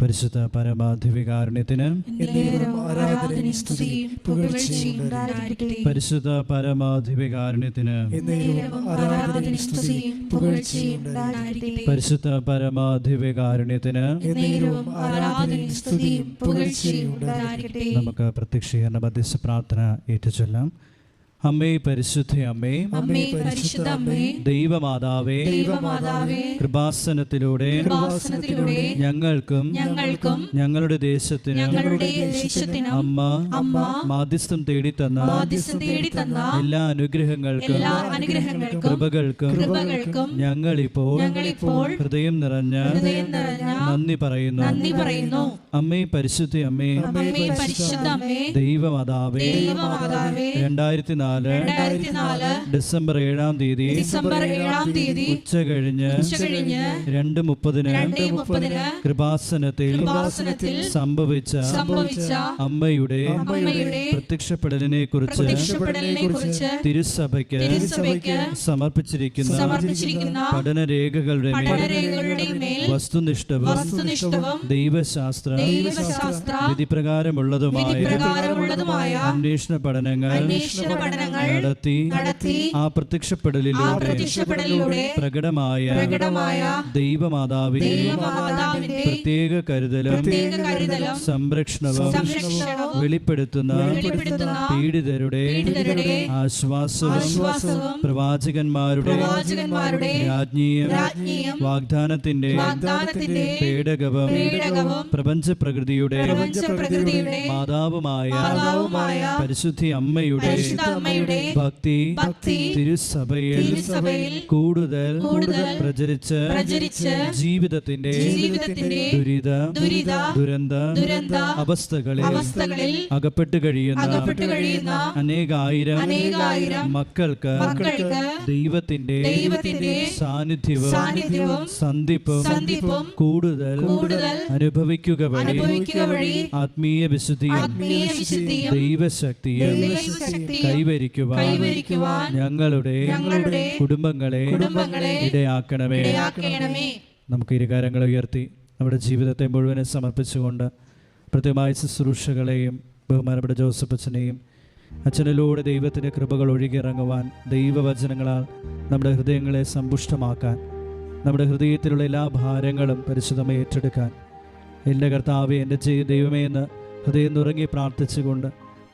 പരിശുദ്ധ പരമാധിവികാരുണ്യത്തിന് പരിശുദ്ധ പരമാധിവികാരുണ്യത്തിന് പരിശുദ്ധ പരമാധിവികാരുണ്യത്തിന് നമുക്ക് പ്രത്യക്ഷീകരണ മധ്യസ്ഥ പ്രാർത്ഥന ഏറ്റുചൊല്ലാം. അമ്മേ പരിശുദ്ധ അമ്മേ. അമ്മേ പരിശുദ്ധ അമ്മേ. ദൈവമാതാവേ. ദൈവമാതാവേ. കൃപാസനത്തിലൂടെ. കൃപാസനത്തിലൂടെ ഞങ്ങൾക്കും ഞങ്ങൾക്കും ഞങ്ങളുടെ ദേശത്തിന് ഞങ്ങളുടെ ദേശത്തിനും അമ്മ അമ്മ മാധ്യസ്ഥം തേടി തന്ന മാധ്യസ്ഥം തേടി തന്ന എല്ലാ അനുഗ്രഹങ്ങൾക്കും എല്ലാ അനുഗ്രഹങ്ങൾക്കും കൃപകൾക്കും കൃപകൾക്കും ഞങ്ങളിപ്പോൾ ഞങ്ങളിപ്പോൾ ഹൃദയം നിറഞ്ഞ ഹൃദയം നിറഞ്ഞ നന്ദി പറയുന്നു. നന്ദി പറയുന്നു. അമ്മേ പരിശുദ്ധ അമ്മേ. അമ്മേ പരിശുദ്ധ അമ്മേ. ദൈവമാതാവേ. ദൈവമാതാവേ. രണ്ടായിരത്തി നാല് നാല് ഡിസംബർ ഏഴാം തീയതി ഡിസംബർ ഏഴാം തീയതി ഉച്ച കഴിഞ്ഞ് രണ്ട് മുപ്പതിന് കൃപാസനത്തിൽ സംഭവിച്ച അമ്മയുടെ പ്രത്യക്ഷപ്പെടലിനെ കുറിച്ച് തിരുസഭയ്ക്ക് സമർപ്പിച്ചിരിക്കുന്ന പഠനരേഖകളുടെ വസ്തുനിഷ്ഠവും ദൈവശാസ്ത്ര വിധിപ്രകാരമുള്ളതുമായ അന്വേഷണ പഠനങ്ങൾ പഠനങ്ങൾ നടത്തി ആ പ്രത്യക്ഷപ്പെടലിലൂടെ പ്രകടമായ ദൈവമാതാവിന്റെ പ്രത്യേക കരുതലും സംരക്ഷണവും വെളിപ്പെടുത്തുന്ന പീഡിതരുടെ ആശ്വാസവും പ്രവാചകന്മാരുടെ രാജ്ഞീയം വാഗ്ദാനത്തിന്റെ പേടകവും പ്രപഞ്ച പ്രകൃതിയുടെ മാതാവുമായ പരിശുദ്ധി അമ്മയുടെ അമ്മയുടെ ഭക്തി ഭക്തി തിരുസഭയിൽ തിരുസഭയിൽ കൂടുതൽ കൂടുതൽ പ്രചരിച്ച് പ്രചരിച്ച് ജീവിതത്തിന്റെ ജീവിതത്തിന്റെ ദുരിത ദുരിത ദുരന്ത ദുരന്ത അവസ്ഥകളിൽ അവസ്ഥകളിൽ അകപ്പെട്ട് കഴിയുന്ന അകപ്പെട്ട് കഴിയുന്ന അനേകായിരം അനേകായിരം മക്കൾക്ക് മക്കൾക്ക് ദൈവത്തിന്റെ ദൈവത്തിന്റെ സാന്നിധ്യവും സാന്നിധ്യവും സന്ധിപ്പും സന്ധിപ്പും കൂടുതൽ കൂടുതൽ അനുഭവിക്കുക വഴി അനുഭവിക്കുക വഴി ആത്മീയ വിശുദ്ധിയും ആത്മീയ വിശുദ്ധിയും ദൈവശക്തിയും ദൈവശക്തിയും കൈവരിക്കുവാൻ ഞങ്ങളുടെ ഞങ്ങളുടെ കുടുംബങ്ങളെ ഇടയാക്കണമേ. നമുക്ക് ഇരു കാര്യങ്ങൾ ഉയർത്തി നമ്മുടെ ജീവിതത്തെ മുഴുവനെ സമർപ്പിച്ചുകൊണ്ട് പ്രത്യേകമായ ശുശ്രൂഷകളെയും ബഹുമാനപ്പെട്ട ജോസഫ് അച്ഛനെയും അച്ഛനിലൂടെ ദൈവത്തിന്റെ കൃപകൾ ഒഴുകിയിറങ്ങുവാൻ ദൈവവചനങ്ങളാൽ നമ്മുടെ ഹൃദയങ്ങളെ സമ്പുഷ്ടമാക്കാൻ നമ്മുടെ ഹൃദയത്തിലുള്ള എല്ലാ ഭാരങ്ങളും പരിശുദ്ധമായി ഏറ്റെടുക്കാൻ. എന്റെ കർത്താവെ എന്റെ ചെയ്യ ദൈവമേ എന്ന് ഹൃദയം നുറങ്ങി പ്രാർത്ഥിച്ചുകൊണ്ട്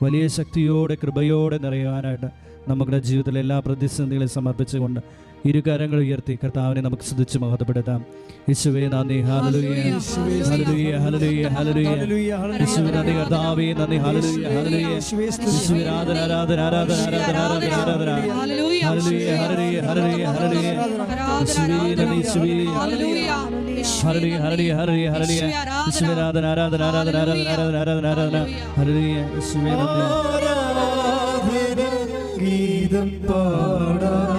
വലിയ ശക്തിയോടെ കൃപയോടെ നിറയുവാനായിട്ട് നമ്മുടെ ജീവിതത്തിലെ എല്ലാ പ്രതിസന്ധികളെ സമർപ്പിച്ചുകൊണ്ട് ഇരുകരങ്ങൾ ഉയർത്തി കർത്താവിനെ നമുക്ക് സ്തുതിച്ച് മഹത്വപ്പെടുത്താം. യേശുവേ നന്ദി. ഹല്ലേലൂയ. ഹല്ലേലൂയ. ഹല്ലേലൂയ ഹല്ലേലൂയ യേശുവേ നന്ദി. കർത്താവേ നന്ദി. ഹല്ലേലൂയ ഹല്ലേലൂയ. യേശുവേ ആരാധന ആരാധന ആരാധന ആരാധന ആരാധന ആരാധന. ഹല്ലേലൂയ ഹല്ലേലൂയ. ഹല്ലേലൂയ ഹല്ലേലൂയ ഹല്ലേലൂയ യേശുവേ നന്ദി. യേശുവേ ഹല്ലേലൂയ. ഹല്ലേലൂയ. ഹല്ലേലൂയ ഹല്ലേലൂയ ഹല്ലേലൂയ യേശുവേ ആരാധന. ആരാധന ആരാധന ആരാധന ആരാധന ആരാധന ആരാധന ഹല്ലേലൂയ. യേശുവേ നന്ദി. ആരാധന ഗീതം പാടാ.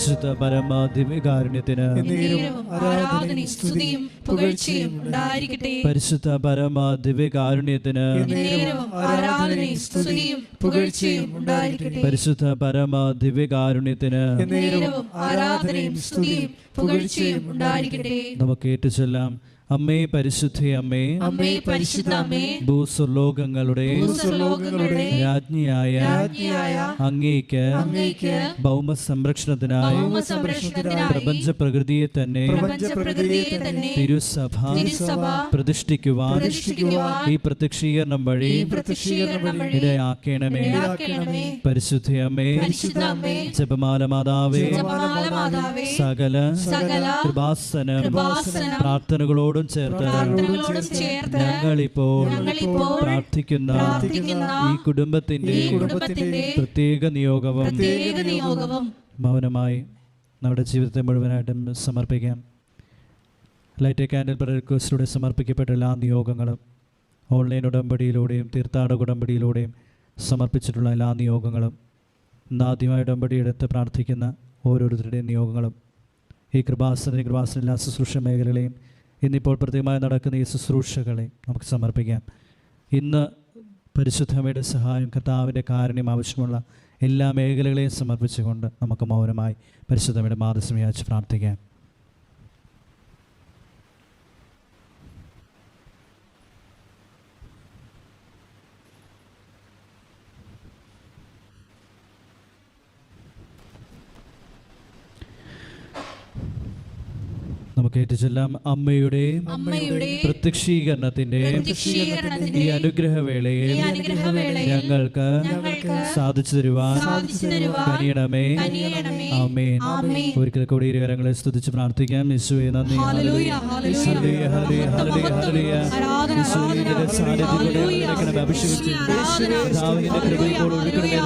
പരിശുദ്ധ പരമാധികാരുണ്യത്തിന് പരിശുദ്ധ പരമാധികാരുണ്യത്തിന് പരിശുദ്ധ പരമാധികാരുണ്യത്തിന് നമുക്ക് ഏറ്റുചൊല്ലാം അമ്മേ പരിശുദ്ധ അമ്മേ അമ്മേ പരിശുദ്ധ അമ്മേ ഭൂസ്വർലോകങ്ങളുടെ ഭൂസ്വർലോകങ്ങളുടെ രാജ്ഞിയായ രാജ്ഞിയായ അങ്ങേക്ക് അങ്ങേക്ക് ഭൗമ സംരക്ഷണത്തിനായി ഭൗമ സംരക്ഷണത്തിനായി പ്രപഞ്ച പ്രകൃതിയെ തന്നെ പ്രപഞ്ച പ്രകൃതിയെ തന്നെ തിരുസഭ തിരുസഭ പ്രതിഷ്ഠിക്കുവാൻ പ്രതിഷ്ഠിക്കുവാൻ ഈ പ്രത്യക്ഷീകരണം വഴി ഈ പ്രത്യക്ഷീകരണം വഴി ഇടയാക്കണമേ ഇടയാക്കണമേ പരിശുദ്ധ അമ്മേ പരിശുദ്ധ അമ്മേ ജപമാല മാതാവേ ജപമാല മാതാവേ സകല സകല കൃപാസനം കൃപാസനം പ്രാർത്ഥനകളോടും പ്രാർത്ഥനകളോടും ചേർത്ത് ഞങ്ങളിപ്പോൾ പ്രാർത്ഥിക്കുന്ന ഈ കുടുംബത്തിന്റെ പ്രത്യേക നിയോഗവും മൗനമായി നമ്മുടെ ജീവിതത്തെ മുഴുവനായിട്ടും സമർപ്പിക്കാം. ലൈറ്റ് ക്യാൻഡൽ റിക്വസ്റ്റിലൂടെ സമർപ്പിക്കപ്പെട്ട എല്ലാ നിയോഗങ്ങളും ഓൺലൈൻ ഉടമ്പടിയിലൂടെയും തീർത്ഥാടക ഉടമ്പടിയിലൂടെയും സമർപ്പിച്ചിട്ടുള്ള എല്ലാ നിയോഗങ്ങളും ഇന്ന് ആദ്യമായി ഉടമ്പടി എടുത്ത് പ്രാർത്ഥിക്കുന്ന ഓരോരുത്തരുടെയും നിയോഗങ്ങളും ഈ കൃപാസന കൃപാസന എല്ലാ ശുശ്രൂഷ മേഖലകളെയും ഇന്നിപ്പോൾ പ്രത്യേകമായി നടക്കുന്ന ഈ ശുശ്രൂഷകളെ നമുക്ക് സമർപ്പിക്കാം. ഇന്ന് പരിശുദ്ധമയുടെ സഹായം കർത്താവിന്റെ കാരുണ്യം ആവശ്യമുള്ള എല്ലാ മേഖലകളെയും സമർപ്പിച്ചുകൊണ്ട് നമുക്ക് മൗനമായി പരിശുദ്ധമയുടെ മാതൃസ്യം യാചിച്ച് പ്രാർത്ഥിക്കാം. നമുക്ക് ഏറ്റുചെല്ലാം അമ്മയുടെ പ്രത്യക്ഷീകരണത്തിന്റെ ഈ അനുഗ്രഹവേളയിൽ ഞങ്ങൾക്ക് ഞങ്ങൾക്ക് സാധിച്ചു തരുവാൻ കനിയണമേ. ആമേൻ. ഒരിക്കൽ കൂടി ഇരുകരങ്ങളെ സ്തുതിച്ച് പ്രാർത്ഥിക്കാം. യേശുവേ നന്ദി.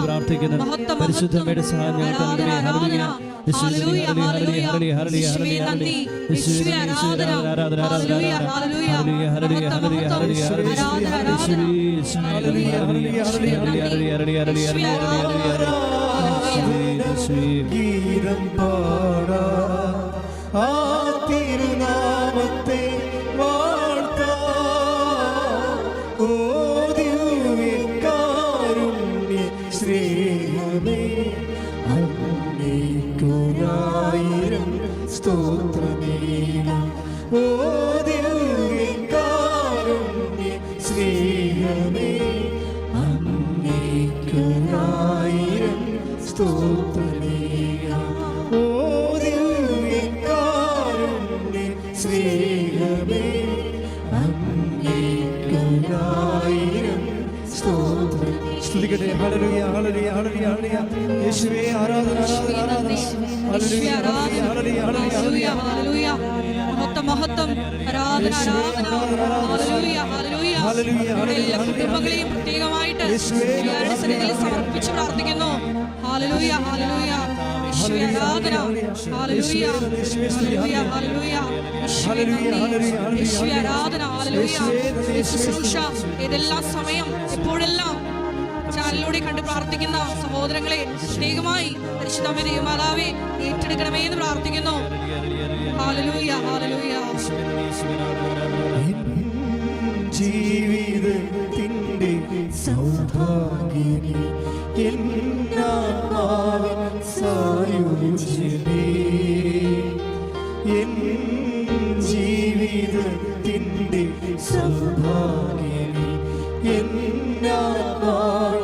പ്രാർത്ഥിക്കുന്നു. പരിശുദ്ധമ്മയുടെ സഹായം ഞങ്ങൾക്ക് അരളി അരളി അരളി. യേശുവേ, യേശുവേ. ഗീതം പാടാ ആ തിരുനാമത്തെ വാഴ്ത്താ ഓ ദിവ്യകാരുണ്യ സ്നേഹമേ അങ്ങേക്കുനായിരം സ്തോത്രമേകം ഓ ഹല്ലേലൂയ, ഹല്ലേലൂയ. മഹത്വം. ആരാധന, ആരാധന. എല്ലാ. കുടുംബങ്ങളെയും പ്രത്യേകമായിട്ട് യേശുവേ, സന്നിധിയിൽ സമർപ്പിച്ച് പ്രാർത്ഥിക്കുന്നു. യേശുവേ, ആരാധന. യേശുവേ, ആരാധന. ശുശ്രൂഷ ഏതെല്ലാം സമയം എപ്പോഴെല്ലാം ചാനലിലൂടെ കണ്ട് പ്രാർത്ഥിക്കുന്ന സഹോദരങ്ങളെ പ്രത്യേകമായി പരിശുദ്ധമേ ദൈവമാതാവെ ഏറ്റെടുക്കണമേ എന്ന് പ്രാർത്ഥിക്കുന്നു. ഹാലലൂയ ഹാലലൂയ ജീവിതത്തിന്റെ സൗഭാഗ്യമേ എന്നാത്മാവിൻ സായുജ്യമേ. എൻ ജീവിതത്തിന്റെ സൗഭാഗ്യമേ എന്നാത്മാവിൻ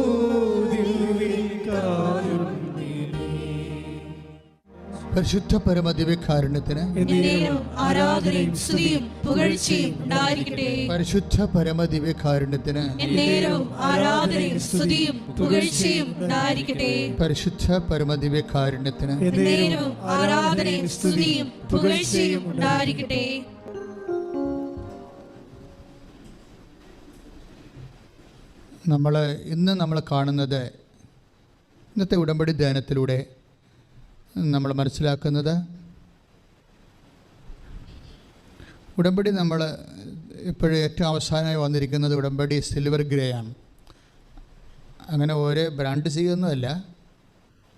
പരിശുദ്ധ പരമദിവ്യകാരുണ്യത്തിന് എന്നേരും ആരാധനയും സ്തുതിയും പുകഴ്ചയും ഉണ്ടായിരിക്കട്ടെ. പരിശുദ്ധ പരമദിവ്യകാരുണ്യത്തിന് എന്നേരും ആരാധനയും സ്തുതിയും പുകഴ്ചയും ഉണ്ടായിരിക്കട്ടെ. പരിശുദ്ധ പരമദിവ്യകാരുണ്യത്തിന് എന്നേരും ആരാധനയും സ്തുതിയും പുകഴ്ചയും ഉണ്ടായിരിക്കട്ടെ. നമ്മൾ ഇന്ന് നമ്മൾ കാണുന്നത് ഇന്നത്തെ ഉടമ്പടി ധ്യാനത്തിലൂടെ നമ്മൾ മനസ്സിലാക്കുന്നത്. ഉടമ്പടി നമ്മൾ ഇപ്പോഴും ഏറ്റവും അവസാനമായി വന്നിരിക്കുന്നത് ഉടമ്പടി സിൽവർ ഗ്രേ ആണ്. അങ്ങനെ ഓരോ ബ്രാൻഡ് ചെയ്യുന്നതല്ല.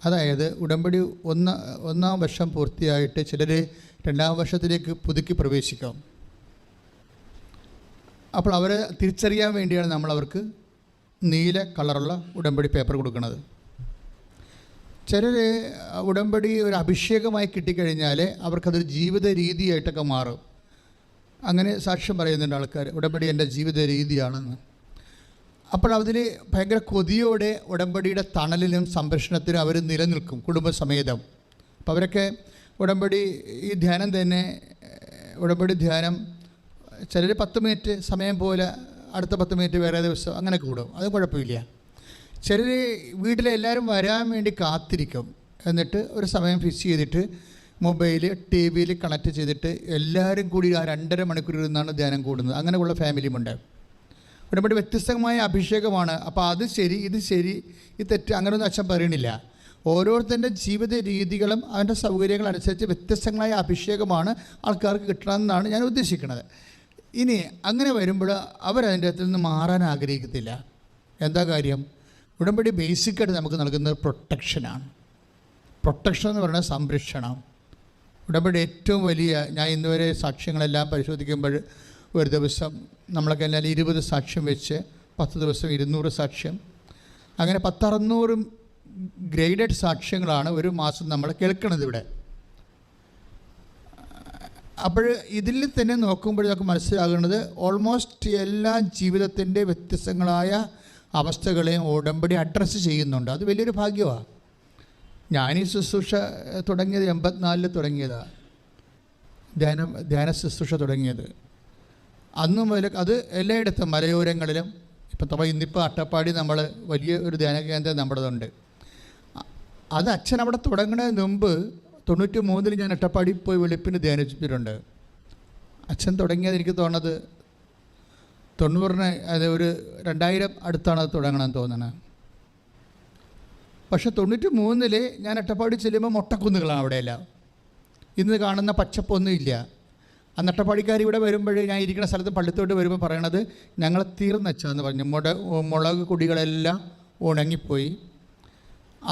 അതായത് ഉടമ്പടി ഒന്ന് ഒന്നാം വർഷം പൂർത്തിയായിട്ട് ചിലർ രണ്ടാം വർഷത്തിലേക്ക് പുതുക്കി പ്രവേശിക്കാം. അപ്പോൾ അവരെ തിരിച്ചറിയാൻ വേണ്ടിയാണ് നമ്മൾ അവർക്ക് നീല കളറുള്ള ഉടമ്പടി പേപ്പർ കൊടുക്കുന്നത്. ചിലർ ഉടമ്പടി ഒരു അഭിഷേകമായി കിട്ടിക്കഴിഞ്ഞാൽ അവർക്കതൊരു ജീവിത രീതിയായിട്ടൊക്കെ മാറും. അങ്ങനെ സാക്ഷ്യം പറയുന്നുണ്ട് ആൾക്കാർ ഉടമ്പടി എന്റെ ജീവിത രീതിയാണെന്ന്. അപ്പോൾ അതിൽ ഭയങ്കര കൊതിയോടെ ഉടമ്പടിയുടെ തണലിലും സംരക്ഷണത്തിലും അവർ നിലനിൽക്കും കുടുംബസമേതം. അപ്പോൾ അവരൊക്കെ ഉടമ്പടി ഈ ധ്യാനം തന്നെ ഉടമ്പടി ധ്യാനം ചിലർ പത്ത് മിനിറ്റ് സമയം പോലെ അടുത്ത പത്ത് മിനിറ്റ് വേറെ ദിവസം അങ്ങനെ കൂടും. അത് കുഴപ്പമില്ല. ചിലർ വീട്ടിലെ എല്ലാവരും വരാൻ വേണ്ടി കാത്തിരിക്കും. എന്നിട്ട് ഒരു സമയം ഫിക്സ് ചെയ്തിട്ട് മൊബൈൽ ടി വിയിൽ കണക്ട് ചെയ്തിട്ട് എല്ലാവരും കൂടി ആ രണ്ടര മണിക്കൂർ ഇരുന്നാണ് ധ്യാനം കൂടുന്നത്. അങ്ങനെയുള്ള ഫാമിലിയുമുണ്ട് ഒരുപാട് വ്യത്യസ്തമായ അഭിഷേകമാണ്. അപ്പോൾ അത് ശരി ഇത് ശരി ഇത് തെറ്റ് അങ്ങനെയൊന്നും അച്ഛൻ പറയണില്ല. ഓരോരുത്തരുടെ ജീവിത രീതികളും അവന്റെ സൗകര്യങ്ങൾ അനുസരിച്ച് വ്യത്യസ്തങ്ങളായ അഭിഷേകമാണ് ആൾക്കാർക്ക് കിട്ടണമെന്നാണ് ഞാൻ ഉദ്ദേശിക്കുന്നത്. ഇനി അങ്ങനെ വരുമ്പോൾ അവരതിന്റെ അകത്ത് നിന്ന് മാറാൻ ആഗ്രഹിക്കത്തില്ല. എന്താ കാര്യം? ഉടമ്പടി ബേസിക്കായിട്ട് നമുക്ക് നൽകുന്നത് പ്രൊട്ടക്ഷനാണ് പ്രൊട്ടക്ഷൻ എന്ന് പറയുന്നത് സംരക്ഷണം. ഉടമ്പടി ഏറ്റവും വലിയ ഞാൻ ഇന്നുവരെ സാക്ഷ്യങ്ങളെല്ലാം പരിശോധിക്കുമ്പോൾ ഒരു ദിവസം നമ്മളൊക്കെ എല്ലാം ഇരുപത് സാക്ഷ്യം വെച്ച് പത്ത് ദിവസം ഇരുന്നൂറ് സാക്ഷ്യം. അങ്ങനെ പത്തറുന്നൂറും ഗ്രേഡഡ് സാക്ഷ്യങ്ങളാണ് ഒരു മാസം നമ്മൾ കേൾക്കുന്നത് ഇവിടെ. അപ്പോൾ ഇതിൽ തന്നെ നോക്കുമ്പോൾ നമുക്ക് മനസ്സിലാകുന്നത് ഓൾമോസ്റ്റ് എല്ലാ ജീവിതത്തിന്റെ വ്യത്യസ്തങ്ങളായ അവസ്ഥകളെയും ഉടമ്പടി അഡ്രസ്സ് ചെയ്യുന്നുണ്ട്. അത് വലിയൊരു ഭാഗ്യമാണ് ഞാൻ ഈ ശുശ്രൂഷ തുടങ്ങിയത് എൺപത്തിനാലിൽ തുടങ്ങിയതാണ് ധ്യാനം ധ്യാന ശുശ്രൂഷ തുടങ്ങിയത്. അന്ന് മുതൽ അത് എല്ലായിടത്തും മലയോരങ്ങളിലും ഇപ്പം നമ്മൾ ഇന്നിപ്പോൾ അട്ടപ്പാടി നമ്മൾ വലിയ ഒരു ധ്യാന കേന്ദ്രം നമ്മുടേതുണ്ട്. അത് അച്ഛൻ അവിടെ തുടങ്ങുന്നതിന് മുമ്പ് തൊണ്ണൂറ്റി മൂന്നിൽ ഞാൻ അട്ടപ്പാടി പോയി വെളുപ്പിന് ധ്യാനിച്ചിട്ടുണ്ട്. അച്ഛൻ തുടങ്ങിയത് എനിക്ക് തോന്നുന്നത് തൊണ്ണൂറിന് അത് ഒരു രണ്ടായിരം അടുത്താണ് അത് തുടങ്ങണമെന്ന് തോന്നുന്നത് പക്ഷെ തൊണ്ണൂറ്റി മൂന്നിൽ ഞാൻ അട്ടപ്പാടി ചെല്ലുമ്പോൾ മൊട്ടക്കുന്നുകളാണ് അവിടെയെല്ലാം. ഇന്ന് കാണുന്ന പച്ചപ്പൊന്നുമില്ല അന്ന് അട്ടപ്പാടിക്കാർ ഇവിടെ വരുമ്പോൾ ഞാൻ ഇരിക്കുന്ന സ്ഥലത്ത് പള്ളിത്തോട്ട് വരുമ്പോൾ പറയണത് ഞങ്ങൾ തീർന്നച്ചാന്ന് പറഞ്ഞു. മുട മുളക് കുടികളെല്ലാം ഉണങ്ങിപ്പോയി.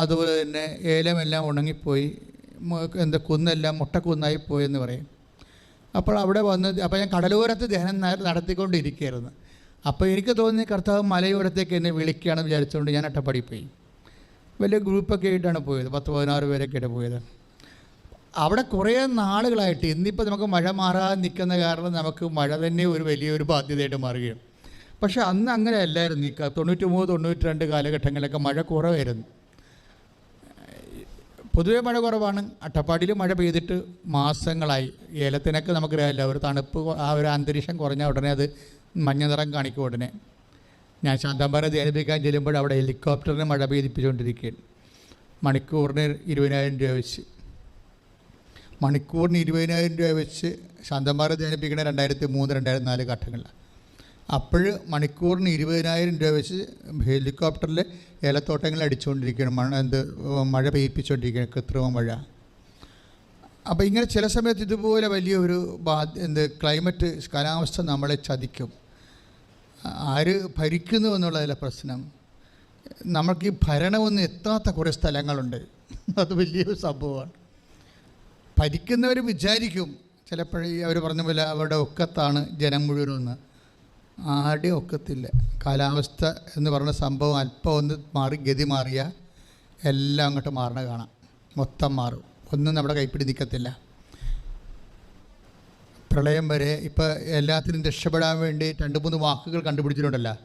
അതുപോലെ തന്നെ ഏലമെല്ലാം ഉണങ്ങിപ്പോയി. എന്താ കുന്നെല്ലാം മുട്ടക്കുന്നായി പോയെന്ന് പറയും. അപ്പോൾ അവിടെ വന്ന് അപ്പോൾ ഞാൻ കടലോരത്ത് ധ്യാനം നടത്തിക്കൊണ്ടിരിക്കുകയായിരുന്നു. അപ്പോൾ എനിക്ക് തോന്നി കർത്താവ് മലയോരത്തേക്ക് എന്നെ വിളിക്കുകയാണെന്ന് വിചാരിച്ചുകൊണ്ട് ഞാൻ അട്ടപ്പാടി പോയി. വലിയ ഗ്രൂപ്പൊക്കെ ആയിട്ടാണ് പോയത്. പത്ത് പതിനാറ് പേരൊക്കെ ആയിട്ട് പോയത്. അവിടെ കുറേ നാളുകളായിട്ട് ഇന്നിപ്പോൾ നമുക്ക് മഴ മാറാതെ നിൽക്കുന്ന കാരണം നമുക്ക് മഴ തന്നെ ഒരു വലിയൊരു ബാധ്യതയായിട്ട് മാറുകയാണ്. പക്ഷേ അന്ന് അങ്ങനെ അല്ലായിരുന്നു. തൊണ്ണൂറ്റി മൂന്ന് തൊണ്ണൂറ്റി രണ്ട് കാലഘട്ടങ്ങളിലൊക്കെ മഴ കുറവായിരുന്നു. പൊതുവെ മഴ കുറവാണ്. അട്ടപ്പാടിയിൽ മഴ പെയ്തിട്ട് മാസങ്ങളായി. ഏലത്തിനൊക്കെ നമുക്കറിയാമല്ലോ ഒരു തണുപ്പ് ആ ഒരു അന്തരീക്ഷം കുറഞ്ഞ ഉടനെ അത് മഞ്ഞ നിറം കാണിക്കും ഉടനെ. ഞാൻ ശാന്തമ്പാറ ധ്യാനിപ്പിക്കാൻ ചെല്ലുമ്പോൾ അവിടെ ഹെലികോപ്റ്ററിന് മഴ പെയ്തിപ്പിച്ചുകൊണ്ടിരിക്കുകയാണ്. മണിക്കൂറിന് ഇരുപതിനായിരം രൂപ വെച്ച്. മണിക്കൂറിന് ഇരുപതിനായിരം രൂപ വെച്ച് ശാന്തമ്പാറ ധ്യാനിപ്പിക്കണ രണ്ടായിരത്തി മൂന്ന് രണ്ടായിരത്തി നാല് ഘട്ടങ്ങളിലാണ്. അപ്പോൾ മണിക്കൂറിന് ഇരുപതിനായിരം രൂപ വെച്ച് ഹെലികോപ്റ്ററിൽ ഏലത്തോട്ടങ്ങൾ അടിച്ചുകൊണ്ടിരിക്കുകയാണ്. മഴ എന്ത് മഴ പെയ്യിപ്പിച്ചുകൊണ്ടിരിക്കുകയാണ് കൃത്രിമ മഴ. അപ്പോൾ ഇങ്ങനെ ചില സമയത്ത് ഇതുപോലെ വലിയൊരു എന്ത് ക്ലൈമറ്റ് കാലാവസ്ഥ നമ്മളെ ചതിക്കും. ആര് ഭരിക്കുന്നു എന്നുള്ളതല്ല പ്രശ്നം. നമുക്ക് ഈ ഭരണമൊന്നും എത്താത്ത കുറേ സ്ഥലങ്ങളുണ്ട്. അത് വലിയൊരു സംഭവമാണ്. ഭരിക്കുന്നവർ വിചാരിക്കും ചിലപ്പോഴേ അവർ പറഞ്ഞ പോലെ അവരുടെ ഒക്കത്താണ് ജനം മുഴുവനെന്ന് ആരുടെയും ഒക്കത്തില്ല. കാലാവസ്ഥ എന്ന് പറഞ്ഞ സംഭവം അല്പം ഒന്ന് മാറി ഗതി മാറിയ എല്ലാം അങ്ങോട്ട് മാറണ കാണാം. മൊത്തം മാറും. ഒന്നും നമ്മുടെ കൈപ്പിടി നിൽക്കത്തില്ല പ്രളയം വരെ ഇപ്പോൾ എല്ലാത്തിനും രക്ഷപ്പെടാൻ വേണ്ടി രണ്ട് മൂന്ന് വാക്കുകൾ കണ്ടുപിടിച്ചിട്ടുണ്ടല്ലോ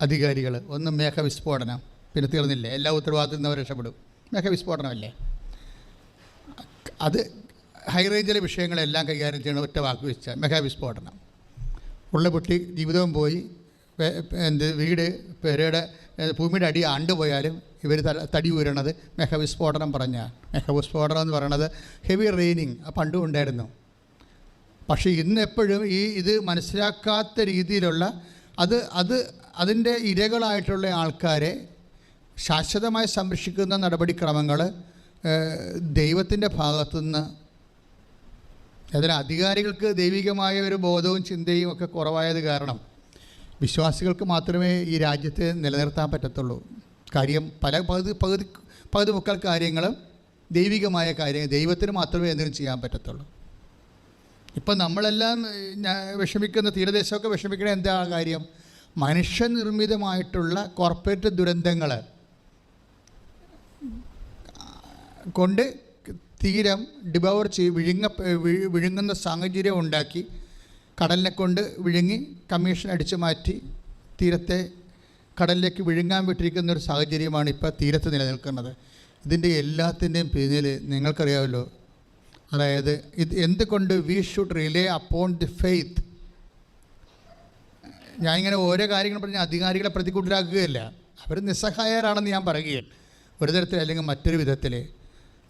അധികാരികൾ. ഒന്ന് മേഘവിസ്ഫോടനം. പിന്നെ തീർന്നില്ലേ? എല്ലാ ഉത്തരവാദിത്തത്തിൽ അവർ രക്ഷപ്പെടും. മേഘവിസ്ഫോടനമല്ലേ? അത് ഹൈറേഞ്ചിലെ വിഷയങ്ങളെല്ലാം കൈകാര്യം ചെയ്യണ ഒറ്റ വാക്ക് വെച്ചാൽ മെഗാവിസ്ഫോടനം ഉള്ള പൊട്ടി ജീവിതവും പോയി എന്ത് വീട് പെരയുടെ ഭൂമിയുടെ അടി ആണ്ടുപോയാലും ഇവർ തടി ഉയരണത് മെഹവിസ്ഫോടനം പറഞ്ഞ. മെഹവിസ്ഫോടനം എന്ന് പറയണത് ഹെവി റെയിനിങ് പണ്ടും ഉണ്ടായിരുന്നു. പക്ഷേ ഇന്ന് എപ്പോഴും ഈ ഇത് മനസ്സിലാക്കാത്ത രീതിയിലുള്ള അത് അത് അതിന്റെ ഇരകളായിട്ടുള്ള ആൾക്കാരെ ശാശ്വതമായി സംരക്ഷിക്കുന്ന നടപടിക്രമങ്ങൾ ദൈവത്തിന്റെ ഭാഗത്തുനിന്ന് അതിന് അധികാരികൾക്ക് ദൈവികമായ ഒരു ബോധവും ചിന്തയും ഒക്കെ കുറവായത് കാരണം വിശ്വാസികൾക്ക് മാത്രമേ ഈ രാജ്യത്തെ നിലനിർത്താൻ പറ്റത്തുള്ളൂ. കാര്യം പല പകുതി പകുതി പകുതി മുക്കാൽ കാര്യങ്ങളും ദൈവികമായ കാര്യങ്ങൾ ദൈവത്തിന് മാത്രമേ എന്തെങ്കിലും ചെയ്യാൻ പറ്റത്തുള്ളൂ. ഇപ്പം നമ്മളെല്ലാം വിഷമിക്കുന്ന തീരദേശമൊക്കെ വിഷമിക്കുന്ന എന്താ കാര്യം? മനുഷ്യനിർമ്മിതമായിട്ടുള്ള കോർപ്പറേറ്റ് ദുരന്തങ്ങൾ കൊണ്ട് തീരം ഡിബവർ ചെയ്ത് വിഴുങ്ങ വിഴുങ്ങുന്ന സാഹചര്യം ഉണ്ടാക്കി കടലിനെ കൊണ്ട് വിഴുങ്ങി കമ്മീഷൻ അടിച്ചു മാറ്റി തീരത്തെ കടലിലേക്ക് വിഴുങ്ങാൻ വിട്ടിരിക്കുന്ന ഒരു സാഹചര്യമാണ് ഇപ്പോൾ തീരത്ത് നിലനിൽക്കുന്നത്. ഇതിന്റെ എല്ലാത്തിന്റെയും പിന്നിൽ നിങ്ങൾക്കറിയാമല്ലോ. അതായത് ഇത് എന്തുകൊണ്ട് we should rely upon the faith ഞാനിങ്ങനെ ഓരോ കാര്യങ്ങൾ പറഞ്ഞ് അധികാരികളെ പ്രതികൂട്ടിലാക്കുകയല്ല. അവർ നിസ്സഹായരാണെന്ന് ഞാൻ പറയുകയാണ്. ഒരു തരത്തിൽ അല്ലെങ്കിൽ മറ്റൊരു വിധത്തിൽ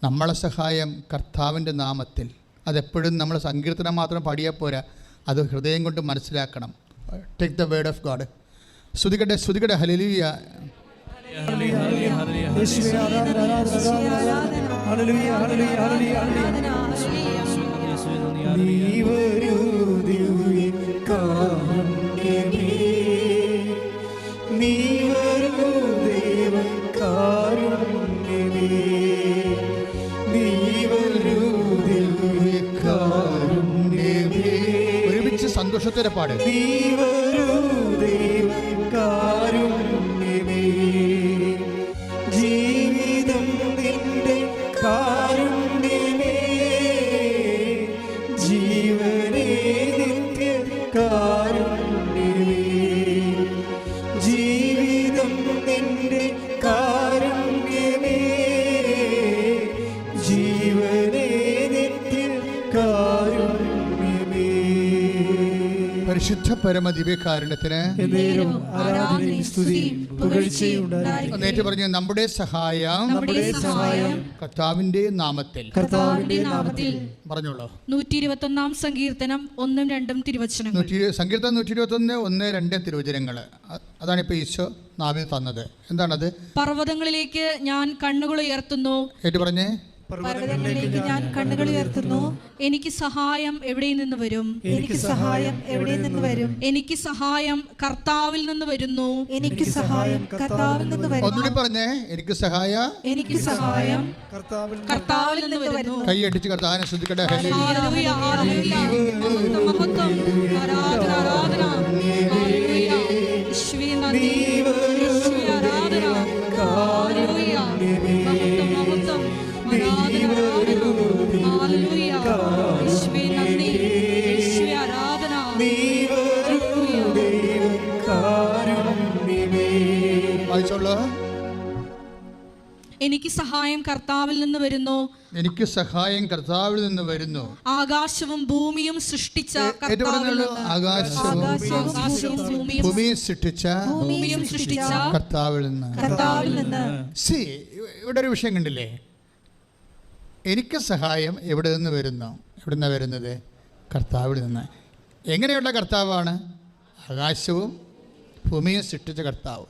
നമ്മളെ സഹായം കർത്താവിന്റെ നാമത്തിൽ. അതെപ്പോഴും നമ്മൾ സങ്കീർത്തനം മാത്രം പാടിയാൽ പോരാ. അത് ഹൃദയം കൊണ്ട് മനസ്സിലാക്കണം. Take the word of God ശ്രുതികട്ടെ ശ്രുതികട്ടെ ഹലിയ യേശുവേ ആരാധന ആരാധന ഹല്ലേലൂയ பாடு പരിശുദ്ധ പരമ ദിവ്യകാരുണ്യത്തിന്. നേറ്റ് പറഞ്ഞു നമ്മുടെ സഹായം നമ്മുടെ സഹായം കർത്താവിന്റെ നാമത്തിൽ. കർത്താവിന്റെ നാമത്തിൽ. പറഞ്ഞോളൂ. നൂറ്റി ഇരുപത്തി ഒന്നാം സങ്കീർത്തനം ഒന്നും രണ്ടും തിരുവചനങ്ങൾ. സങ്കീർത്തനം നൂറ്റി ഇരുപത്തൊന്ന് ഒന്ന് രണ്ട് തിരുവചനങ്ങൾ അതാണ് ഇപ്പൊ ഈശോ നാവിൽ തന്നത്. എന്താണത്? പർവതങ്ങളിലേക്ക് ഞാൻ കണ്ണുകൾ ഉയർത്തുന്നു. ഏറ്റു പറഞ്ഞേ? പർവതങ്ങളിലേക്ക് ഞാൻ കണ്ണുകൾ ഉയർത്തുന്നു എനിക്ക് സഹായം എവിടെ നിന്ന് വരും എനിക്ക് സഹായം എവിടെ നിന്ന് വരും എനിക്ക് സഹായം കർത്താവിൽ നിന്ന് വരുന്നു എനിക്ക് സഹായം കർത്താവിൽ നിന്ന് വരുന്നു ഒന്നുകൂടി പറഞ്ഞേ എനിക്ക് സഹായ എനിക്ക് സഹായം കർത്താവിൽ കർത്താവിൽ നിന്ന് വരുന്നു കൈ അടിച്ച് കർത്താവിനെ ശ്രദ്ധിക്കട്ടെ ഹല്ലേലൂയ, ഹല്ലേലൂയ. മഹത്വം. ആരാധന, ആരാധന. ഹല്ലേലൂയ. നന്ദി. എനിക്ക് സഹായം കർത്താവിൽ നിന്ന് വരുന്നു. എനിക്ക് സഹായം കർത്താവിൽ നിന്ന് വരുന്നു. ആകാശവും ഭൂമിയും സൃഷ്ടിച്ച ആകാശവും ഭൂമിയും സൃഷ്ടിച്ച ഭൂമിയും സൃഷ്ടിച്ച കർത്താവിൽ നിന്ന്. കർത്താവിൽ നിന്ന്. സി ഇവിടെ ഒരു വിഷയം കണ്ടില്ലേ? എനിക്ക് സഹായം എവിടെ നിന്ന് വരുന്നു? എവിടെ നിന്നാണ് വരുന്നത്? കർത്താവിൽ നിന്ന്. എങ്ങനെയുള്ള കർത്താവാണ്? ആകാശവും ഭൂമിയും സൃഷ്ടിച്ച കർത്താവ്.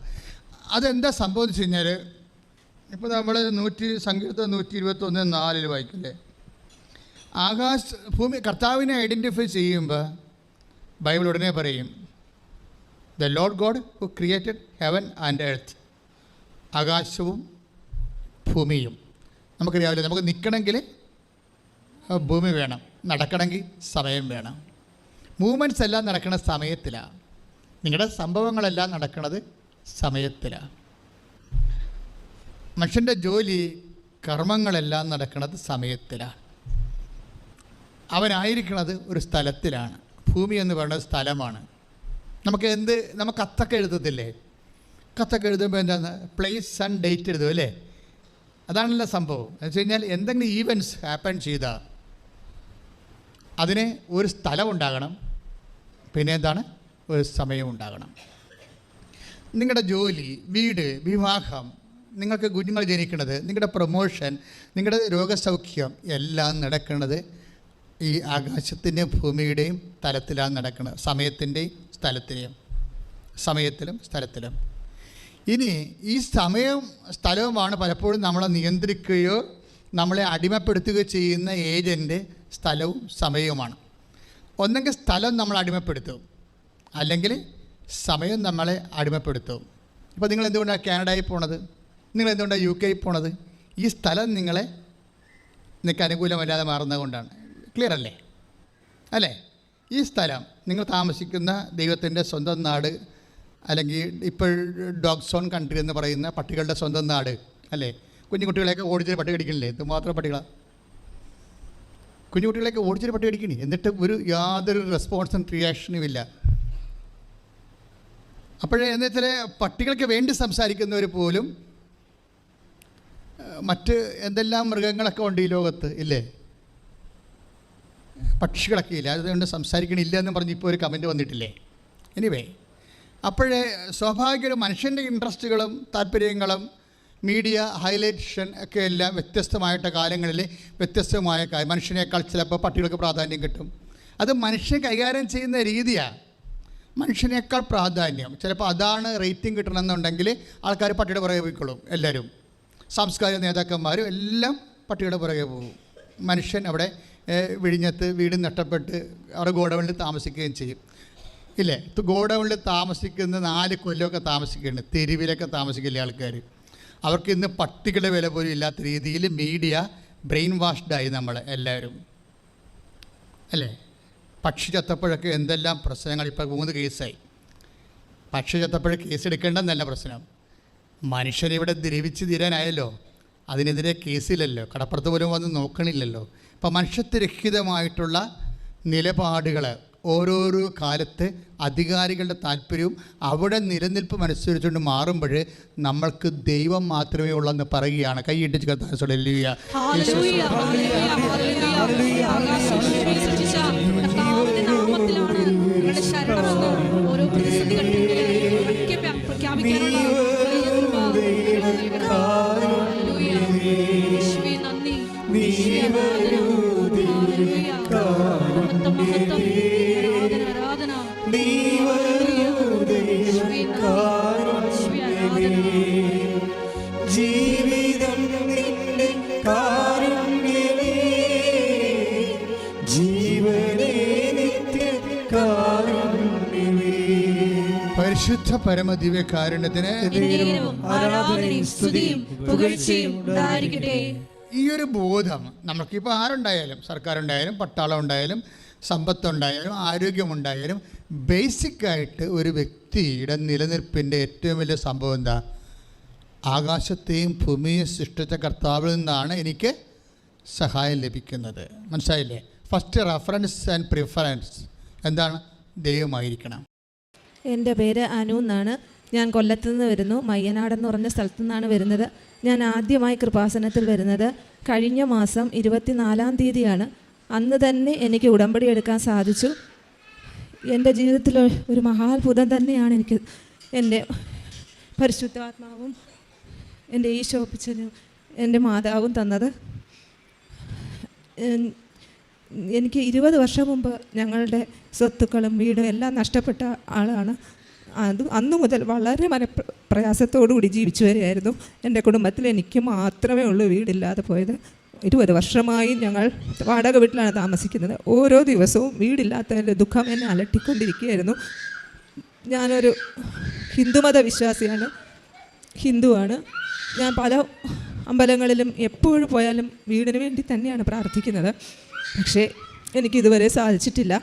അതെന്താ സംഭവിച്ചു കഴിഞ്ഞാൽ ഇപ്പോൾ നമ്മൾ നൂറ്റി സങ്കീർത്തം നൂറ്റി ഇരുപത്തൊന്ന് നാലിൽ വായിക്കില്ലേ? ആകാശ ഭൂമി കർത്താവിനെ ഐഡന്റിഫൈ ചെയ്യുമ്പോൾ ബൈബിൾ ഉടനെ പറയും the Lord God who created heaven and earth ആകാശവും ഭൂമിയും. നമുക്കറിയാവില്ല നമുക്ക് നിൽക്കണമെങ്കിൽ ഭൂമി വേണം നടക്കണമെങ്കിൽ സമയം വേണം. മൂവ്മെന്റ്സ് എല്ലാം നടക്കുന്ന സമയത്തിലാണ് നിങ്ങളുടെ സംഭവങ്ങളെല്ലാം നടക്കുന്നത് സമയത്തിലാണ് മനുഷ്യന്റെ ജോലി കർമ്മങ്ങളെല്ലാം നടക്കുന്നത് സമയത്തിലാണ്. അവനായിരിക്കുന്നത് ഒരു സ്ഥലത്തിലാണ്. ഭൂമി എന്ന് പറയുന്ന സ്ഥലമാണ്. നമുക്ക് എന്ത് നമുക്ക് കത്തൊക്കെ എഴുതത്തില്ലേ? കത്തൊക്കെ എഴുതുമ്പോൾ എന്താണ്? പ്ലേസ് ആൻഡ് ഡേറ്റ് എഴുതും അല്ലേ? അതാണല്ലോ സംഭവം. എന്ന് വെച്ച് കഴിഞ്ഞാൽ എന്തെങ്കിലും ഈവന്റ്സ് ഹാപ്പൻ ചെയ്താൽ അതിന് ഒരു സ്ഥലം ഉണ്ടാകണം. പിന്നെ എന്താണ്? ഒരു സമയം ഉണ്ടാകണം. നിങ്ങളുടെ ജോലി വീട് വിവാഹം നിങ്ങൾക്ക് കുഞ്ഞുങ്ങൾ ജനിക്കുന്നത് നിങ്ങളുടെ പ്രൊമോഷൻ നിങ്ങളുടെ രോഗസൗഖ്യം എല്ലാം നടക്കുന്നത് ഈ ആകാശത്തിന്റെയും ഭൂമിയുടെയും തലത്തിലാണ് നടക്കുന്നത്. സമയത്തിന്റെയും സ്ഥലത്തിന്റെയും സമയത്തിലും സ്ഥലത്തിലും. ഇനി ഈ സമയവും സ്ഥലവുമാണ് പലപ്പോഴും നമ്മളെ നിയന്ത്രിക്കുകയോ നമ്മളെ അടിമപ്പെടുത്തുകയോ ചെയ്യുന്ന ഏജന്റ് സ്ഥലവും സമയവുമാണ്. ഒന്നെങ്കിൽ സ്ഥലം നമ്മൾ അടിമപ്പെടുത്തും. അല്ലെങ്കിൽ സമയം നമ്മളെ അടിമപ്പെടുത്തും. ഇപ്പോൾ നിങ്ങൾ എന്തുകൊണ്ടാണ് കാനഡയിൽ പോണത്? നിങ്ങൾ എന്തുകൊണ്ടാണ് യു കെയിൽ പോണത്? ഈ സ്ഥലം നിങ്ങളെ നിങ്ങൾക്ക് അനുകൂലമല്ലാതെ മാറുന്നത് കൊണ്ടാണ്. ക്ലിയർ അല്ലേ? അല്ലേ? ഈ സ്ഥലം നിങ്ങൾ താമസിക്കുന്ന ദൈവത്തിന്റെ സ്വന്തം നാട് അല്ലെങ്കിൽ ഇപ്പോൾ ഡോഗ് സോൺ കൺട്രി എന്ന് പറയുന്ന പട്ടികളുടെ സ്വന്തം നാട് അല്ലേ? കുഞ്ഞു കുട്ടികളെയൊക്കെ ഓടിച്ചൊരു പട്ടി കടിക്കണില്ലേ? എന്തുമാത്രം പട്ടികളാണ് കുഞ്ഞു കുട്ടികളെയൊക്കെ ഓടിച്ചൊരു പട്ടി കടിക്കണി. എന്നിട്ട് ഒരു യാതൊരു റെസ്പോൺസും റിയാക്ഷനും ഇല്ല. അപ്പോഴേ എന്ന് വെച്ചാൽ പട്ടികൾക്ക് വേണ്ടി സംസാരിക്കുന്നവർ പോലും മറ്റ് എന്തെല്ലാം മൃഗങ്ങളൊക്കെ ഉണ്ട് ഈ ലോകത്ത്? ഇല്ലേ? പക്ഷികളൊക്കെ ഇല്ല? അതുകൊണ്ട് സംസാരിക്കണില്ല എന്ന് പറഞ്ഞ് ഇപ്പോൾ ഒരു കമന്റ് വന്നിട്ടില്ലേ? എനിവേ അപ്പോഴേ ഒരു മനുഷ്യന്റെ ഇൻട്രസ്റ്റുകളും താല്പര്യങ്ങളും മീഡിയ ഹൈലൈറ്റേഷൻ ഒക്കെ എല്ലാം വ്യത്യസ്തമായിട്ട് കാലങ്ങളിൽ വ്യത്യസ്തമായ കാര്യം മനുഷ്യനേക്കാൾ ചിലപ്പോൾ പട്ടികൾക്ക് പ്രാധാന്യം കിട്ടും. അത് മനുഷ്യൻ കൈകാര്യം ചെയ്യുന്ന രീതിയാണ് മനുഷ്യനേക്കാൾ പ്രാധാന്യം. ചിലപ്പോൾ അതാണ് റേറ്റിംഗ് കിട്ടണമെന്നുണ്ടെങ്കിൽ ആൾക്കാർ പട്ടിയുടെ പുറകെ പോയിക്കൊള്ളും എല്ലാവരും. സാംസ്കാരിക നേതാക്കന്മാരും എല്ലാം പട്ടിയുടെ പുറകെ പോകും. മനുഷ്യൻ അവിടെ വിഴിഞ്ഞത്ത് വീട് നഷ്ടപ്പെട്ട് അവിടെ ഗോഡൗണിൽ താമസിക്കുകയും ചെയ്യും. ഇല്ലേ? ഗോഡൗണിൽ താമസിക്കുന്ന നാല് കൊല്ലമൊക്കെ താമസിക്കുന്നുണ്ട്. തെരുവിലൊക്കെ താമസിക്കില്ല ആൾക്കാർ അവർക്ക് ഇന്ന് പട്ടികളുടെ വില പോലും ഇല്ലാത്ത രീതിയിൽ മീഡിയ ബ്രെയിൻ വാഷ്ഡായി നമ്മൾ എല്ലാവരും. അല്ലേ? പക്ഷി ചത്തപ്പോഴൊക്കെ എന്തെല്ലാം പ്രശ്നങ്ങൾ? ഇപ്പോൾ മൂന്ന് കേസായി. പക്ഷി ചത്തപ്പോഴ കേസ് എടുക്കേണ്ടെന്നല്ല പ്രശ്നം. മനുഷ്യനിവിടെ ദ്രവിച്ച് തീരാനായല്ലോ. അതിനെതിരെ കേസിലല്ലോ കടപ്പുറത്ത് പോലും വന്ന് നോക്കണില്ലല്ലോ. അപ്പം മനുഷ്യത്വരഹിതമായിട്ടുള്ള നിലപാടുകൾ ഓരോരോ കാലത്ത് അധികാരികളുടെ താല്പര്യവും അവിടെ നിലനിൽപ്പ് മനസ്സരിച്ചുകൊണ്ട് മാറുമ്പോൾ നമ്മൾക്ക് ദൈവം മാത്രമേ ഉള്ളെന്ന് പറയുകയാണ്. കൈയിട്ടിച്ച് കത്താൻ കാരുണ്യത്തിന് പുകഴ്ചയും ഉണ്ടായിരിക്കട്ടെ. ഈ ഒരു ബോധം നമുക്കിപ്പോൾ ആരുണ്ടായാലും സർക്കാർ ഉണ്ടായാലും പട്ടാളം ഉണ്ടായാലും സമ്പത്തുണ്ടായാലും ആരോഗ്യമുണ്ടായാലും ബേസിക്കായിട്ട് ഒരു വ്യക്തിയുടെ നിലനിൽപ്പിന്റെ ഏറ്റവും വലിയ സംഭവം എന്താ? ആകാശത്തെയും ഭൂമിയെയും സൃഷ്ടിച്ച കർത്താവിൽ നിന്നാണ് എനിക്ക് സഹായം ലഭിക്കുന്നത്. മനസ്സിലായില്ലേ? ഫസ്റ്റ് റഫറൻസ് ആൻഡ് പ്രിഫറൻസ് എന്താണ്? ദൈവമായിരിക്കണം. എന്റെ പേര് അനു എന്നാണ്. ഞാൻ കൊല്ലത്തു നിന്ന് വരുന്നു. മയ്യനാടെന്ന് പറഞ്ഞ സ്ഥലത്തു നിന്നാണ് വരുന്നത്. ഞാൻ ആദ്യമായി കൃപാസനത്തിൽ വരുന്നത് കഴിഞ്ഞ മാസം ഇരുപത്തിനാലാം തീയതിയാണ്. അന്ന് തന്നെ എനിക്ക് ഉടമ്പടി എടുക്കാൻ സാധിച്ചു. എന്റെ ജീവിതത്തിൽ ഒരു മഹാത്ഭുതം തന്നെയാണ് എനിക്ക് എന്റെ പരിശുദ്ധാത്മാവും എന്റെ ഈശോപ്പിച്ചനും എന്റെ മാതാവും തന്നത്. എനിക്ക് ഇരുപത് വർഷം മുമ്പ് ഞങ്ങളുടെ സ്വത്തുക്കളും വീടും എല്ലാം നഷ്ടപ്പെട്ട ആളാണ്. അത് അന്നു മുതൽ വളരെ മന പ്രയാസത്തോടുകൂടി ജീവിച്ചു വരികയായിരുന്നു. എന്റെ കുടുംബത്തിൽ എനിക്ക് മാത്രമേ ഉള്ളൂ വീടില്ലാതെ പോയത്. ഇരുപത് വർഷമായി ഞങ്ങൾ വാടക വീട്ടിലാണ് താമസിക്കുന്നത്. ഓരോ ദിവസവും വീടില്ലാത്തതിന്റെ ദുഃഖം എന്നെ അലട്ടിക്കൊണ്ടിരിക്കുകയായിരുന്നു. ഞാനൊരു ഹിന്ദുമത വിശ്വാസിയാണ്. ഹിന്ദുവാണ്. ഞാൻ പല അമ്പലങ്ങളിലും എപ്പോഴും പോയാലും വീടിന് വേണ്ടി തന്നെയാണ് പ്രാർത്ഥിക്കുന്നത്. പക്ഷേ എനിക്കിതുവരെ സാധിച്ചിട്ടില്ല.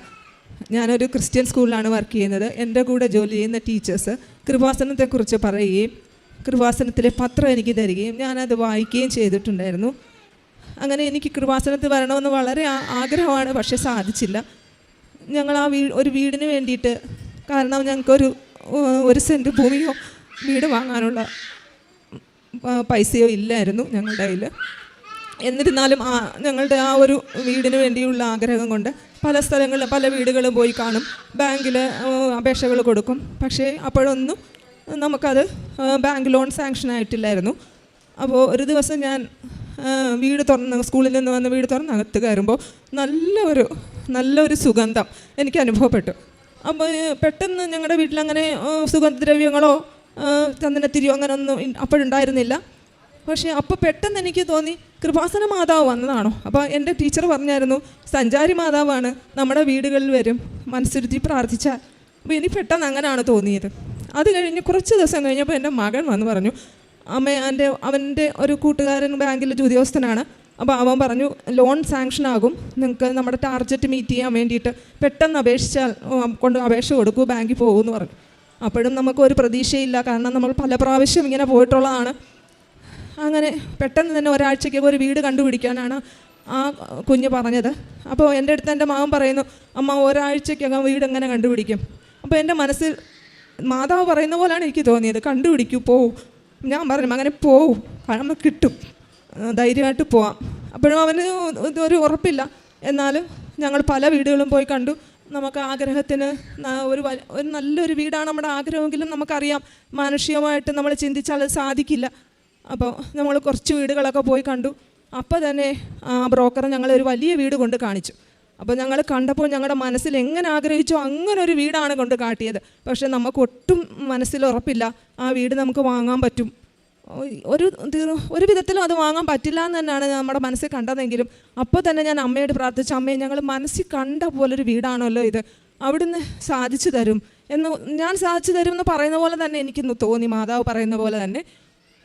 ഞാനൊരു ക്രിസ്ത്യൻ സ്കൂളിലാണ് വർക്ക് ചെയ്യുന്നത്. എന്റെ കൂടെ ജോലി ചെയ്യുന്ന ടീച്ചേഴ്സ് കൃപാസനത്തെക്കുറിച്ച് പറയുകയും കൃപാസനത്തിലെ പത്രം എനിക്ക് തരികയും ഞാനത് വായിക്കുകയും ചെയ്തിട്ടുണ്ടായിരുന്നു. അങ്ങനെ എനിക്ക് കൃപാസനത്തിൽ വരണമെന്ന് വളരെ ആഗ്രഹമാണ് പക്ഷേ സാധിച്ചില്ല. ഞങ്ങൾ ആ വീ ഒരു വീടിന് വേണ്ടിയിട്ട് കാരണം ഞങ്ങൾക്കൊരു ഒരു സെന്റ് ഭൂമിയോ വീട് വാങ്ങാനുള്ള പൈസയോ ഇല്ലായിരുന്നു ഞങ്ങളുടെ കയ്യിൽ എന്നിരുന്നാലും ആ ഞങ്ങളുടെ ആ ഒരു വീടിന് വേണ്ടിയുള്ള ആഗ്രഹം കൊണ്ട് പല സ്ഥലങ്ങളിലും പല വീടുകളും പോയി കാണും. ബാങ്കിൽ അപേക്ഷകൾ കൊടുക്കും. പക്ഷേ അപ്പോഴൊന്നും നമുക്കത് ബാങ്ക് ലോൺ സാങ്ഷൻ ആയിട്ടില്ലായിരുന്നു. അപ്പോൾ ഒരു ദിവസം ഞാൻ വീട് തുറന്ന് സ്കൂളിൽ നിന്ന് വന്ന് വീട് തുറന്ന് അകത്ത് കയറുമ്പോൾ നല്ല ഒരു നല്ലൊരു സുഗന്ധം എനിക്ക് അനുഭവപ്പെട്ടു. അപ്പോൾ പെട്ടെന്ന് ഞങ്ങളുടെ വീട്ടിലങ്ങനെ സുഗന്ധദ്രവ്യങ്ങളോ ചന്ദനത്തിരിയോ അങ്ങനെയൊന്നും അപ്പോഴുണ്ടായിരുന്നില്ല. പക്ഷേ അപ്പോൾ പെട്ടെന്ന് എനിക്ക് തോന്നി കൃപാസന മാതാവ് വന്നതാണോ? അപ്പോൾ എന്റെ ടീച്ചർ പറഞ്ഞായിരുന്നു സഞ്ചാരി മാതാവാണ് നമ്മുടെ വീടുകളിൽ വരും മനസ്സിരുത്തി പ്രാർത്ഥിച്ചാൽ അപ്പോൾ എനിക്ക് പെട്ടെന്ന് അങ്ങനെയാണ് തോന്നിയത്. അത് കഴിഞ്ഞ് കുറച്ച് ദിവസം കഴിഞ്ഞപ്പോൾ എന്റെ മകൻ വന്ന് പറഞ്ഞു അമ്മ എന്റെ അവന്റെ ഒരു കൂട്ടുകാരൻ ബാങ്കിൽ ഉദ്യോഗസ്ഥനാണ്. അപ്പോൾ അവൻ പറഞ്ഞു ലോൺ സാങ്ഷൻ ആകും നിങ്ങൾക്ക് നമ്മുടെ ടാർഗറ്റ് മീറ്റ് ചെയ്യാൻ വേണ്ടിയിട്ട് പെട്ടെന്ന് അപേക്ഷിച്ചാൽ കൊണ്ട് അപേക്ഷ കൊടുക്കൂ ബാങ്കിൽ പോകുമെന്ന് പറഞ്ഞു. അപ്പോഴും നമുക്കൊരു പ്രതീക്ഷയില്ല കാരണം നമ്മൾ പല പ്രാവശ്യം ഇങ്ങനെ പോയിട്ടുള്ളതാണ്. അങ്ങനെ പെട്ടെന്ന് തന്നെ ഒരാഴ്ചയ്ക്ക് ഒരു വീട് കണ്ടുപിടിക്കാനാണ് ആ കുഞ്ഞ് പറഞ്ഞത്. അപ്പോൾ എന്റെ അടുത്ത് എന്റെ മകൻ പറയുന്നു അമ്മ ഒരാഴ്ചയ്ക്കകം വീട് എങ്ങനെ കണ്ടുപിടിക്കും? അപ്പോൾ എന്റെ മനസ്സിൽ മാതാവ് പറയുന്ന പോലെയാണ് എനിക്ക് തോന്നിയത്. കണ്ടുപിടിക്കൂ പോവും. ഞാൻ പറഞ്ഞു അങ്ങനെ പോവും. കാരണം കിട്ടും. ധൈര്യമായിട്ട് പോവാം. അപ്പോഴും അവന് ഒരു ഉറപ്പില്ല. എന്നാലും ഞങ്ങൾ പല വീടുകളും പോയി കണ്ടു. നമുക്ക് ആഗ്രഹത്തിന് ഒരു ഒരു നല്ലൊരു വീടാണ് നമ്മുടെ ആഗ്രഹമെങ്കിലും നമുക്കറിയാം. മാനുഷികമായിട്ട് നമ്മൾ ചിന്തിച്ചാൽ അത് സാധിക്കില്ല. അപ്പോൾ നമ്മൾ കുറച്ച് വീടുകളൊക്കെ പോയി കണ്ടു. അപ്പോൾ തന്നെ ആ ബ്രോക്കർ ഞങ്ങളൊരു വലിയ വീട് കൊണ്ട് കാണിച്ചു. അപ്പോൾ ഞങ്ങൾ കണ്ടപ്പോൾ ഞങ്ങളുടെ മനസ്സിൽ എങ്ങനെ ആഗ്രഹിച്ചോ അങ്ങനെ ഒരു വീടാണ് കൊണ്ട് കാട്ടിയത്. പക്ഷേ നമുക്ക് ഒട്ടും മനസ്സിൽ ഉറപ്പില്ല ആ വീട് നമുക്ക് വാങ്ങാൻ പറ്റും. ഒരു ഒരു വിധത്തിലും അത് വാങ്ങാൻ പറ്റില്ല എന്ന് തന്നെയാണ് നമ്മുടെ മനസ്സിൽ കണ്ടതെങ്കിലും അപ്പോൾ തന്നെ ഞാൻ അമ്മയോട് പ്രാർത്ഥിച്ച അമ്മയെ ഞങ്ങൾ മനസ്സിൽ കണ്ട പോലൊരു വീടാണല്ലോ ഇത്. അവിടുന്ന് സാധിച്ചു തരും. എന്ന് ഞാൻ സാധിച്ചു തരും എന്ന് പറയുന്ന പോലെ തന്നെ എനിക്കിന്ന് തോന്നി മാതാവ് പറയുന്ന പോലെ തന്നെ.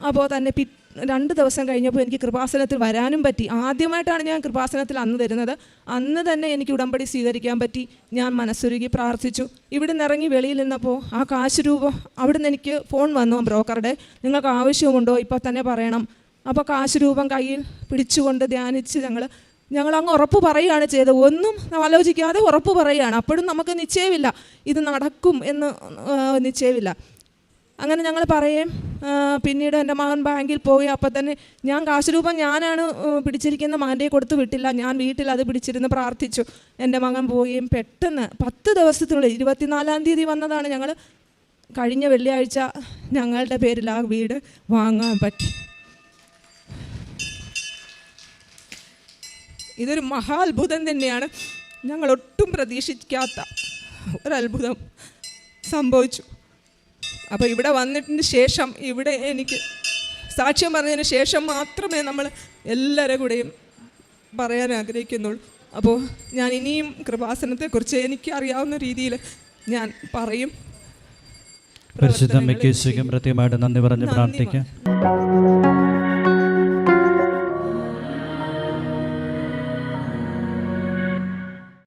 അപ്പോൾ തന്നെ പി രണ്ട് ദിവസം കഴിഞ്ഞപ്പോൾ എനിക്ക് കൃപാസനത്തിൽ വരാനും പറ്റി. ആദ്യമായിട്ടാണ് ഞാൻ കൃപാസനത്തിൽ അന്ന് തരുന്നത് അന്ന് തന്നെ എനിക്ക് ഉടമ്പടി സ്വീകരിക്കാൻ പറ്റി. ഞാൻ മനസ്സൊരുക്കി പ്രാർത്ഥിച്ചു. ഇവിടെ നിന്ന് ഇറങ്ങി വെളിയിൽ നിന്നപ്പോൾ ആ കാശ് രൂപം അവിടുന്ന് എനിക്ക് ഫോൺ വന്നു ബ്രോക്കറുടെ. നിങ്ങൾക്ക് ആവശ്യമുണ്ടോ? ഇപ്പോൾ തന്നെ പറയണം. അപ്പോൾ കാശ് രൂപം കയ്യിൽ പിടിച്ചുകൊണ്ട് ധ്യാനിച്ച് ഞങ്ങൾ ഞങ്ങൾ അങ്ങ് ഉറപ്പ് പറയുകയാണ് ചെയ്തത്. ഒന്നും ആലോചിക്കാതെ ഉറപ്പ് പറയുകയാണ്. അപ്പോഴും നമുക്ക് നിശ്ചയമില്ല. ഇത് നടക്കും എന്ന് നിശ്ചയമില്ല. അങ്ങനെ ഞങ്ങൾ പറയുകയും പിന്നീട് എന്റെ മകൻ ബാങ്കിൽ പോയി അപ്പം തന്നെ ഞാൻ കാശ് രൂപം ഞാനാണ് പിടിച്ചിരിക്കുന്ന മകന്റെ കൊടുത്തു വിട്ടില്ല. ഞാൻ വീട്ടിൽ അത് പിടിച്ചിരുന്ന് പ്രാർത്ഥിച്ചു. എന്റെ മകൻ പോയി. പെട്ടെന്ന് പത്ത് ദിവസത്തിനുള്ളിൽ ഇരുപത്തിനാലാം തീയതി വന്നതാണ് ഞങ്ങൾ കഴിഞ്ഞ വെള്ളിയാഴ്ച ഞങ്ങളുടെ പേരിൽ ആ വീട് വാങ്ങാൻ പറ്റി. ഇതൊരു മഹാത്ഭുതം തന്നെയാണ്. ഞങ്ങൾ ഒട്ടും പ്രതീക്ഷിക്കാത്ത ഒരത്ഭുതം സംഭവിച്ചു. അപ്പോൾ ഇവിടെ വന്നിട്ടിന് ശേഷം ഇവിടെ എനിക്ക് സാക്ഷ്യം പറഞ്ഞതിന് ശേഷം മാത്രമേ നമ്മൾ എല്ലാവരുടെ കൂടെയും പറയാൻ ആഗ്രഹിക്കുന്നുള്ളൂ. അപ്പോൾ ഞാൻ ഇനിയും കൃപാസനത്തെക്കുറിച്ച് എനിക്ക് അറിയാവുന്ന രീതിയിൽ ഞാൻ പറയും. പരിശുദ്ധ അമ്മയ്ക്ക് ശരിക്കും പ്രത്യേകമായിട്ട് നന്ദി പറഞ്ഞ് പ്രാർത്ഥിക്കാം.